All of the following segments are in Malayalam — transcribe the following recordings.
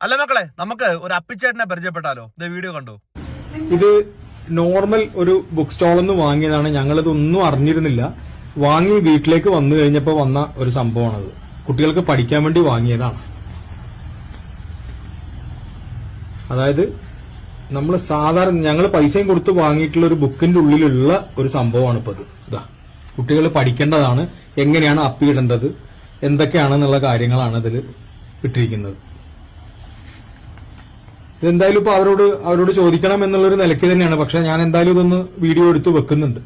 അല്ല മക്കളെ നമുക്ക് ഒരു അപ്പിച്ചേട്ടനെ പരിചയപ്പെട്ടാലോ? ഇത് വീഡിയോ കണ്ടു? ഇത് നോർമൽ ഒരു ബുക്ക് സ്റ്റാളിൽ നിന്ന് വാങ്ങിയതാണ്. ഞങ്ങളിത് ഒന്നും അറിഞ്ഞിരുന്നില്ല. വാങ്ങി വീട്ടിലേക്ക് വന്നു കഴിഞ്ഞപ്പോൾ വന്ന ഒരു സംഭവമാണത്. കുട്ടികൾക്ക് പഠിക്കാൻ വേണ്ടി വാങ്ങിയതാണ്. അതായത് നമ്മൾ സാധാരണ ഞങ്ങൾ പൈസയും കൊടുത്ത് വാങ്ങിയിട്ടുള്ള ഒരു ബുക്കിന്റെ ഉള്ളിലുള്ള ഒരു സംഭവമാണ് ഇപ്പൊ ഇത്. ഇതാ. കുട്ടികൾ പഠിക്കേണ്ടതാണ്. എങ്ങനെയാണ് അപ്പിയിടേണ്ടത് എന്തൊക്കെയാണെന്നുള്ള കാര്യങ്ങളാണ് ഇതിൽ ഇട്ടിരിക്കുന്നത്. ഇതെന്തായാലും ഇപ്പൊ അവരോട് അവരോട് ചോദിക്കണം എന്നുള്ളൊരു നിലയ്ക്ക് തന്നെയാണ്. പക്ഷെ ഞാൻ എന്തായാലും ഇതൊന്ന് വീഡിയോ എടുത്ത് വെക്കുന്നുണ്ട്.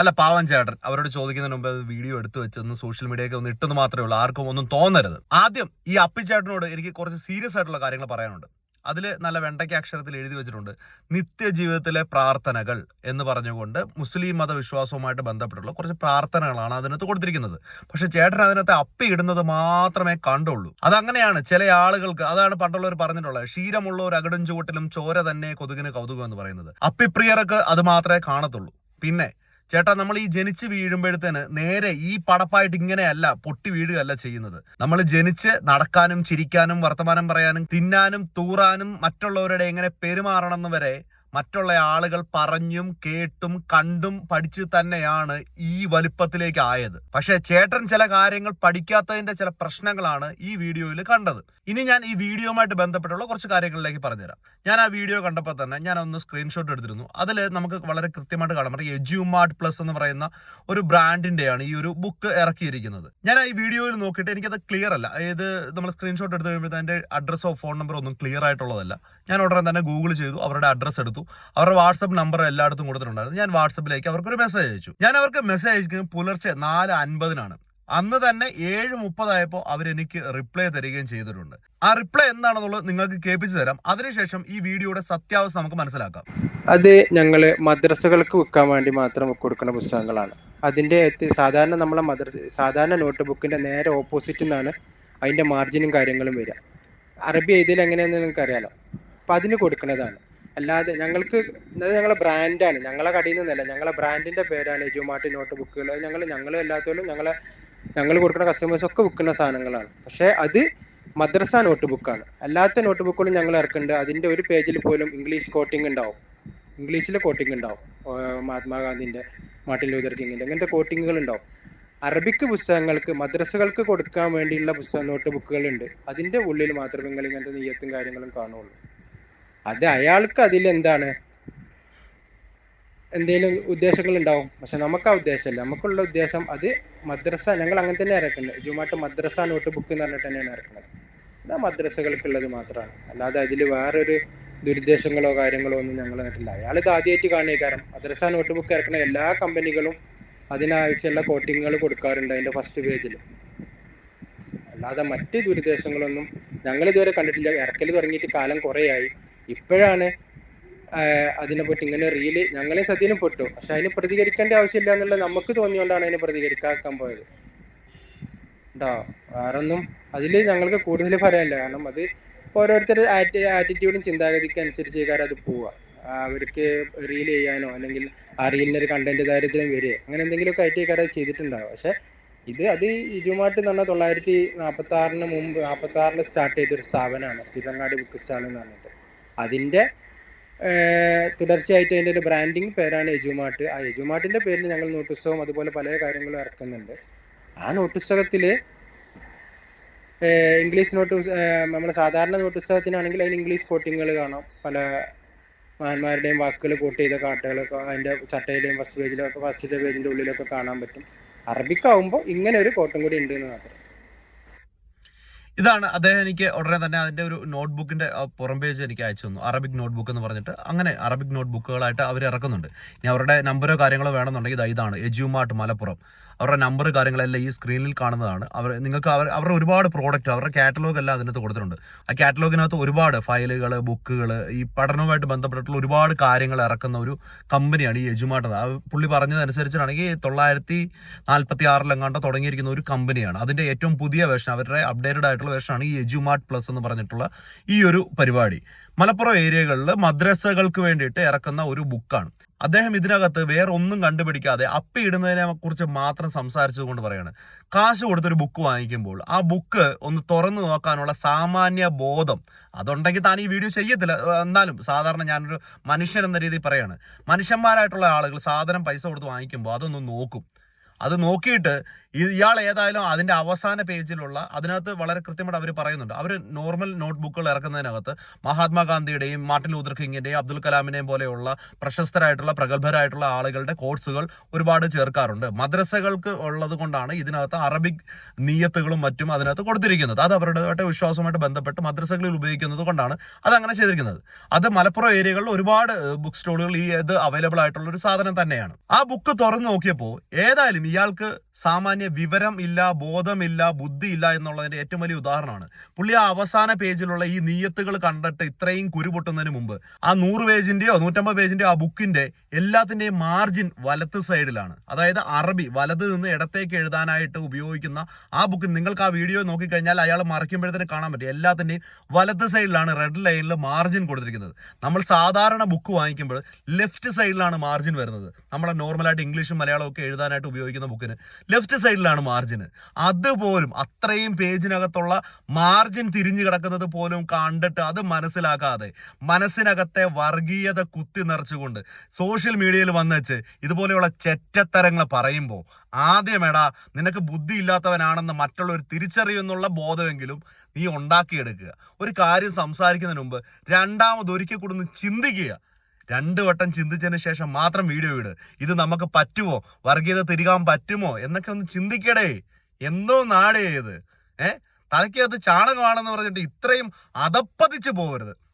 അല്ല പാവം ചേട്ടൻ. അവരോട് ചോദിക്കുന്നതിന് മുമ്പ് വീഡിയോ എടുത്തു വെച്ചൊന്ന് സോഷ്യൽ മീഡിയയൊക്കെ ഒന്ന് ഇട്ടെന്ന് മാത്രമേ ഉള്ളൂ. ആർക്കും ഒന്നും തോന്നരുത്. ആദ്യം ഈ അപ്പിച്ചേട്ടനോട് എനിക്ക് കുറച്ച് സീരിയസ് ആയിട്ടുള്ള കാര്യങ്ങൾ പറയാനുണ്ട്. അതിൽ നല്ല വെണ്ടയ്ക്ക അക്ഷരത്തിൽ എഴുതി വെച്ചിട്ടുണ്ട്. നിത്യജീവിതത്തിലെ പ്രാർത്ഥനകൾ എന്ന് പറഞ്ഞുകൊണ്ട് മുസ്ലിം മതവിശ്വാസവുമായിട്ട് ബന്ധപ്പെട്ടുള്ള കുറച്ച് പ്രാർത്ഥനകളാണ് അതിനകത്ത് കൊടുത്തിരിക്കുന്നത്. പക്ഷെ ചേട്ടൻ അതിനകത്ത് അപ്പി ഇടുന്നത് മാത്രമേ കണ്ടുള്ളൂ. അതങ്ങനെയാണ് ചില ആളുകൾക്ക് അതാണ് പണ്ടുള്ളവർ പറഞ്ഞിട്ടുള്ളത് ക്ഷീരമുള്ള ഒരു അകടും ചുവട്ടിലും ചോര തന്നെ കൊതുകിന് കൗതുകം എന്ന് പറയുന്നത്. അപ്പിപ്രിയർക്ക് അത് മാത്രമേ കാണത്തുള്ളൂ. പിന്നെ ചേട്ടാ നമ്മൾ ഈ ജനിച്ച് വീഴുമ്പോഴത്തേന് നേരെ ഈ പടപ്പായിട്ട് ഇങ്ങനെയല്ല പൊട്ടി വീഴുകയല്ല ചെയ്യുന്നത്. നമ്മൾ ജനിച്ച് നടക്കാനും ചിരിക്കാനും വർത്തമാനം പറയാനും തിന്നാനും തൂറാനും മറ്റുള്ളവരുടെ എങ്ങനെ പെരുമാറണം വരെ മറ്റുള്ള ആളുകൾ പറഞ്ഞും കേട്ടും കണ്ടും പഠിച്ചു തന്നെയാണ് ഈ വലിപ്പത്തിലേക്ക് ആയത്. പക്ഷേ ചേട്ടൻ ചില കാര്യങ്ങൾ പഠിക്കാത്തതിന്റെ ചില പ്രശ്നങ്ങളാണ് ഈ വീഡിയോയിൽ കണ്ടത്. ഇനി ഞാൻ ഈ വീഡിയോയുമായിട്ട് ബന്ധപ്പെട്ടുള്ള കുറച്ച് കാര്യങ്ങളിലേക്ക് പറഞ്ഞുതരാം. ഞാൻ ആ വീഡിയോ കണ്ടപ്പോൾ തന്നെ ഞാൻ ഒന്ന് സ്ക്രീൻഷോട്ട് എടുത്തിരുന്നു. അതിൽ നമുക്ക് വളരെ കൃത്യമായിട്ട് കാണാൻ പറയും എജ്യൂമാർട്ട് പ്ലസ് എന്ന് പറയുന്ന ഒരു ബ്രാൻഡിന്റെയാണ് ഈ ഒരു ബുക്ക് ഇറക്കിയിരിക്കുന്നത്. ഞാൻ ഈ വീഡിയോയിൽ നോക്കിയിട്ട് എനിക്കത് ക്ലിയർ അല്ല. അതായത് നമ്മൾ സ്ക്രീൻഷോട്ട് എടുത്ത് കഴിയുമ്പോൾ അതിന്റെ അഡ്രസ്സോ ഫോൺ നമ്പറോ ഒന്നും ക്ലിയർ ആയിട്ടുള്ളതല്ല. ഞാൻ ഉടനെ തന്നെ ഗൂഗിൾ ചെയ്തു. അവരുടെ അഡ്രസ്സ് എടുത്തു. അവരുടെ വാട്സപ്പ് നമ്പർ എല്ലായിടത്തും കൊടുത്തിട്ടുണ്ടായിരുന്നു. ഞാൻ വാട്സപ്പിലേക്ക് അവർക്ക് ഒരു മെസ്സേജ് അയച്ചു. ഞാൻ അവർക്ക് മെസ്സേജ് അയക്കുന്നത് പുലർച്ചെ നാല് അൻപതിനാണ്. അന്ന് തന്നെ ഏഴ് മുപ്പതായപ്പോൾ അവരെനിക്ക് റിപ്ലൈ തരികയും ചെയ്തിട്ടുണ്ട്. ആ റിപ്ലൈ എന്താണെന്നുള്ളത് നിങ്ങൾക്ക് കേൾപ്പിച്ചു തരാം. അതിനുശേഷം ഈ വീഡിയോയുടെ സത്യാവസ്ഥ നമുക്ക് മനസ്സിലാക്കാം. അത് ഞങ്ങൾ മദ്രസകൾക്ക് വിൽക്കാൻ വേണ്ടി മാത്രം കൊടുക്കുന്ന പുസ്തകങ്ങളാണ്. അതിന്റെ സാധാരണ നമ്മളെ മദ്രസ സാധാരണ നോട്ട് ബുക്കിന്റെ നേരെ ഓപ്പോസിറ്റിൽ നിന്നാണ് അതിന്റെ മാർജിനും കാര്യങ്ങളും വരിക. അറബി എഴുതിയിൽ എങ്ങനെയാണെന്ന് നിങ്ങൾക്ക് അറിയാലോ അപ്പൊ അതിന് കൊടുക്കുന്നതാണ്. അല്ലാതെ ഞങ്ങൾക്ക് അത് ഞങ്ങളെ ബ്രാൻഡാണ് ഞങ്ങളെ കടയിൽ നിന്നല്ല. ഞങ്ങളെ ബ്രാൻഡിന്റെ പേരാണ് എജുമാട്ടി നോട്ട് ബുക്കുകൾ ഞങ്ങൾ ഞങ്ങൾ എല്ലാത്തോലും ഞങ്ങളെ ഞങ്ങൾ കൊടുക്കുന്ന കസ്റ്റമേഴ്സ് ഒക്കെ വിൽക്കുന്ന സാധനങ്ങളാണ്. പക്ഷേ അത് മദ്രസ നോട്ട് ബുക്കാണ് അല്ലാത്ത നോട്ട് ബുക്കുകളും ഞങ്ങൾ ഇറക്കുന്നുണ്ട്. അതിന്റെ ഒരു പേജിൽ പോലും ഇംഗ്ലീഷ് കോട്ടിംഗ് ഉണ്ടാവും. ഇംഗ്ലീഷിലെ കോട്ടിംഗ് ഉണ്ടാവും. മഹാത്മാഗാന്ധിന്റെ മാർട്ടിൻ ലൂതർ കിങ്ങിന്റെ അങ്ങനത്തെ കോട്ടിങ്ങുകൾ ഉണ്ടാവും. അറബിക്ക് പുസ്തകങ്ങൾക്ക് മദ്രസകൾക്ക് കൊടുക്കാൻ വേണ്ടിയുള്ള പുസ്തക നോട്ട് ബുക്കുകൾ ഉണ്ട്. അതിന്റെ ഉള്ളിൽ മാത്രമേ നിങ്ങൾ ഇങ്ങനത്തെ നെയ്യത്തും കാര്യങ്ങളും കാണുള്ളൂ അത് അയാൾക്ക് അതിൽ എന്താണ് എന്തെങ്കിലും ഉദ്ദേശങ്ങൾ ഉണ്ടാവും പക്ഷെ നമുക്ക് ആ ഉദ്ദേശമല്ല. നമുക്കുള്ള ഉദ്ദേശം അത് മദ്രസ ഞങ്ങൾ അങ്ങനെ തന്നെ ഇറക്കുന്നത് ജുമാട്ട് മദ്രസ നോട്ട് ബുക്ക് എന്ന് പറഞ്ഞിട്ട് തന്നെയാണ് ഇറക്കുന്നത് അത് മദ്രസകൾക്കുള്ളത് മാത്രമാണ്. അല്ലാതെ അതിൽ വേറൊരു ദുരുദ്ദേശങ്ങളോ കാര്യങ്ങളോ ഒന്നും ഞങ്ങൾ നട്ടില്ല അയാൾ ഇത് ആദ്യമായിട്ട് കാണുക കാരണം മദ്രസ നോട്ട് ബുക്ക് ഇറക്കുന്ന എല്ലാ കമ്പനികളും അതിനാവശ്യമുള്ള കോട്ടിങ്ങുകൾ കൊടുക്കാറുണ്ട് അതിന്റെ ഫസ്റ്റ് പേജിൽ. അല്ലാതെ മറ്റ് ദുരുദ്ദേശങ്ങളൊന്നും ഞങ്ങൾ ഇതുവരെ കണ്ടിട്ടില്ല. ഇറക്കൽ തുടങ്ങിയിട്ട് കാലം കുറേയായി. ഇപ്പോഴാണ് അതിനെ അതിനെപ്പറ്റി ഇങ്ങനെ റീൽ ഞങ്ങളെ സത്യനും പെട്ടു. പക്ഷെ അതിന് പ്രതികരിക്കേണ്ട ആവശ്യമില്ല എന്നുള്ള നമുക്ക് തോന്നിയോണ്ടാണ് അതിനെ പ്രതികരിക്കാൻ പോയത്. ഉണ്ടോ വേറൊന്നും അതിൽ ഞങ്ങൾക്ക് കൂടുതൽ പറയാനില്ല. കാരണം അത് ഓരോരുത്തരുടെ ആറ്റിറ്റ്യൂഡും ചിന്താഗതിക്ക് അനുസരിച്ച് കാര്യം അത് പോവുക. അവർക്ക് റീൽ ചെയ്യാനോ അല്ലെങ്കിൽ ആ റീലിന് ഒരു കണ്ടന്റ് ദാരിദ്ര്യം വരിക അങ്ങനെ എന്തെങ്കിലുമൊക്കെ ആയിട്ട് കാര്യം ചെയ്തിട്ടുണ്ടാവും പക്ഷെ ഇത് അത് ഇജുമാട്ട് എന്ന് തൊള്ളായിരത്തി നാൽപ്പത്തി ആറിന് മുമ്പ് നാൽപ്പത്തി ആറിൽ സ്റ്റാർട്ട് ചെയ്തൊരു സ്ഥാപനമാണ് തിരങ്ങാടി ബുക്ക് സ്റ്റാൾ എന്ന് പറഞ്ഞിട്ട്. അതിന്റെ തുടർച്ചയായിട്ട് അതിന്റെ ഒരു ബ്രാൻഡിങ് പേരാണ് യജുമാട്ട്. ആ എജുമാട്ടിന്റെ പേരിൽ ഞങ്ങൾ നോട്ട് പുസ്തകവും അതുപോലെ പല കാര്യങ്ങളും ഇറക്കുന്നുണ്ട്. ആ നോട്ട് പുസ്തകത്തിൽ ഇംഗ്ലീഷ് നോട്ട് നമ്മുടെ സാധാരണ നോട്ട് പുസ്തകത്തിനാണെങ്കിൽ അതിന് ഇംഗ്ലീഷ് കോട്ടിങ്ങുകൾ കാണാം. പല മഹാന്മാരുടെയും വാക്കുകൾ കോട്ട് ചെയ്ത കാട്ടുകളൊക്കെ അതിന്റെ ചട്ടയിലെയും ഫസ്റ്റ് പേജിലൊക്കെ ഫസ്റ്റ് പേജിന്റെ ഉള്ളിലൊക്കെ കാണാൻ പറ്റും. അറബിക്കാവുമ്പോൾ ഇങ്ങനെ ഒരു കോട്ടം കൂടി ഉണ്ട് എന്ന് മാത്രം. ഇതാണ് അദ്ദേഹം എനിക്ക് ഉടനെ തന്നെ അതിന്റെ ഒരു നോട്ട്ബുക്കിന്റെ പുറം പേജ് എനിക്ക് അയച്ചു തന്നു. അറബിക് നോട്ട്ബുക്ക് എന്ന് പറഞ്ഞിട്ട് അങ്ങനെ അറബിക് നോട്ട്ബുക്കുകളായിട്ട് അവർ ഇറക്കുന്നുണ്ട്. ഇനി അവരുടെ നമ്പറോ കാര്യങ്ങളോ വേണമെന്നുണ്ടെങ്കിൽ ഇതാ ഇതാണ് എജ്യൂമാർട്ട് മലപ്പുറം. അവരുടെ നമ്പർ കാര്യങ്ങളെല്ലാം ഈ സ്ക്രീനിൽ കാണുന്നതാണ്. അവർ നിങ്ങൾക്ക് അവർ അവരുടെ ഒരുപാട് പ്രോഡക്റ്റ് അവരുടെ കാറ്റലോഗ് എല്ലാം അതിനകത്ത് കൊടുത്തിട്ടുണ്ട്. ആ കാറ്റലോഗിനകത്ത് ഒരുപാട് ഫയലുകൾ ബുക്കുകൾ ഈ പഠനവുമായിട്ട് ബന്ധപ്പെട്ടിട്ടുള്ള ഒരുപാട് കാര്യങ്ങൾ ഇറക്കുന്ന ഒരു കമ്പനിയാണ് ഈ എജുമാട്ട് പുള്ളി പറഞ്ഞതനുസരിച്ചാണെങ്കിൽ തൊള്ളായിരത്തി നാൽപ്പത്തി ആറിലെങ്ങാണ്ടോ തുടങ്ങിയിരിക്കുന്ന ഒരു കമ്പനിയാണ്. അതിന്റെ ഏറ്റവും പുതിയ വേർഷൻ അവരുടെ അപ്ഡേറ്റഡ് ആയിട്ടുള്ള ആയിട്ടുള്ള ഈ എജുമാർട്ട് പ്ലസ് എന്ന് പറഞ്ഞിട്ടുള്ള ഈ ഒരു പരിപാടി. മലപ്പുറം ഏരിയകളിൽ മദ്രസകൾക്ക് വേണ്ടിയിട്ട് ഇറക്കുന്ന ഒരു ബുക്കാണ് അദ്ദേഹം ഇതിനകത്ത് വേറെ ഒന്നും കണ്ടുപിടിക്കാതെ അപ്പി ഇടുന്നതിനെ കുറിച്ച് മാത്രം സംസാരിച്ചുകൊണ്ട് പറയാണ്. കാശ് കൊടുത്തൊരു ബുക്ക് വാങ്ങിക്കുമ്പോൾ ആ ബുക്ക് ഒന്ന് തുറന്നു നോക്കാനുള്ള സാമാന്യ ബോധം അതുണ്ടെങ്കിൽ താൻ ഈ വീഡിയോ ചെയ്യത്തില്ല. എന്നാലും സാധാരണ ഞാനൊരു മനുഷ്യൻ എന്ന രീതിയിൽ പറയാണ്. മനുഷ്യന്മാരായിട്ടുള്ള ആളുകൾ സാധനം പൈസ കൊടുത്ത് വാങ്ങിക്കുമ്പോൾ അതൊന്ന് നോക്കും. അത് നോക്കിയിട്ട് ഇയാൾ ഏതായാലും അതിന്റെ അവസാന പേജിലുള്ള അതിനകത്ത് വളരെ കൃത്യമായിട്ട് അവർ പറയുന്നുണ്ട്. അവർ നോർമൽ നോട്ട്ബുക്കുകൾ ഇറക്കുന്നതിനകത്ത് മഹാത്മാഗാന്ധിയുടെയും മാർട്ടിൻ ലൂതർ കിങ്ങിന്റെയും അബ്ദുൽ കലാമിനെയും പോലെയുള്ള പ്രശസ്തരായിട്ടുള്ള പ്രഗത്ഭരായിട്ടുള്ള ആളുകളുടെ കോഴ്സുകൾ ഒരുപാട് ചേർക്കാറുണ്ട്. മദ്രസകൾക്ക് ഉള്ളത് കൊണ്ടാണ് ഇതിനകത്ത് അറബിക് നീയത്തുകളും മറ്റും അതിനകത്ത് കൊടുത്തിരിക്കുന്നത്. അത് അവരുടെ വിശ്വാസവുമായിട്ട് ബന്ധപ്പെട്ട് മദ്രസകളിൽ ഉപയോഗിക്കുന്നത് കൊണ്ടാണ് അതങ്ങനെ ചെയ്തിരിക്കുന്നത്. അത് മലപ്പുറം ഏരിയകളിൽ ഒരുപാട് ബുക്ക് സ്റ്റോളുകൾ ഈ ഇത് അവൈലബിൾ ആയിട്ടുള്ള ഒരു സാധനം തന്നെയാണ്. ആ ബുക്ക് തുറന്നു നോക്കിയപ്പോൾ ഏതായാലും ഇയാൾക്ക് സാമാന്യ വിവരം ഇല്ല ബോധമില്ല ബുദ്ധിയില്ല എന്നുള്ളതിന്റെ ഏറ്റവും വലിയ ഉദാഹരണമാണ്. പുള്ളി ആ അവസാന പേജിലുള്ള ഈ നീയത്തുകൾ കണ്ടിട്ട് ഇത്രയും കുരുപൊട്ടുന്നതിന് മുമ്പ് ആ നൂറ് പേജിന്റെയോ നൂറ്റമ്പത് പേജിന്റെയോ ആ ബുക്കിന്റെ എല്ലാത്തിന്റെയും മാർജിൻ വലത്ത് സൈഡിലാണ്. അതായത് അറബി വലത് നിന്ന് ഇടത്തേക്ക് എഴുതാനായിട്ട് ഉപയോഗിക്കുന്ന ആ ബുക്കിൽ നിങ്ങൾക്ക് ആ വീഡിയോ നോക്കിക്കഴിഞ്ഞാൽ അയാൾ മറിക്കുമ്പോഴത്തേന് കാണാൻ പറ്റും. എല്ലാത്തിന്റെയും വലത്ത് സൈഡിലാണ് റെഡ് ലൈനിൽ മാർജിൻ കൊടുത്തിരിക്കുന്നത്. നമ്മൾ സാധാരണ ബുക്ക് വാങ്ങിക്കുമ്പോൾ ലെഫ്റ്റ് സൈഡിലാണ് മാർജിൻ വരുന്നത്. നമ്മളെ നോർമലായിട്ട് ഇംഗ്ലീഷും മലയാളവും ഒക്കെ എഴുതാനായിട്ട് ഉപയോഗിക്കുന്ന ബുക്കിന്. ലെഫ്റ്റ് സൈഡിലാണ് മാർജിന് അതുപോലും അത്രയും പേജിനകത്തുള്ള മാർജിൻ തിരിഞ്ഞു കിടക്കുന്നത് പോലും കണ്ടിട്ട് അത് മനസ്സിലാക്കാതെ മനസ്സിനകത്തെ വർഗീയത കുത്തി നിറച്ചുകൊണ്ട് സോഷ്യൽ മീഡിയയിൽ വന്നുവെച്ച് ഇതുപോലെയുള്ള ചെറ്റത്തരങ്ങൾ പറയുമ്പോൾ ആദ്യമേടാ നിനക്ക് ബുദ്ധി ഇല്ലാത്തവനാണെന്ന് മറ്റുള്ളവർ തിരിച്ചറിയുമെന്നുള്ള ബോധമെങ്കിലും നീ ഉണ്ടാക്കിയെടുക്കുക. ഒരു കാര്യം സംസാരിക്കുന്നതിന് മുമ്പ് രണ്ടാമത് ഒരിക്കൽ കൂടി ഒന്ന് ചിന്തിക്കുക. രണ്ട് വട്ടം ചിന്തിച്ചതിന് ശേഷം മാത്രം വീഡിയോ ഇട്. ഇത് നമുക്ക് പറ്റുമോ? വർഗീയത തിരികാൻ പറ്റുമോ? എന്നൊക്കെ ഒന്ന് ചിന്തിക്കടേ. എന്തോ നാടേ ഇത്. ഏഹ് തലയ്ക്കകത്ത് ചാണകമാണെന്ന് പറഞ്ഞിട്ട് ഇത്രയും അതപ്പതിച്ച് പോകരുത്.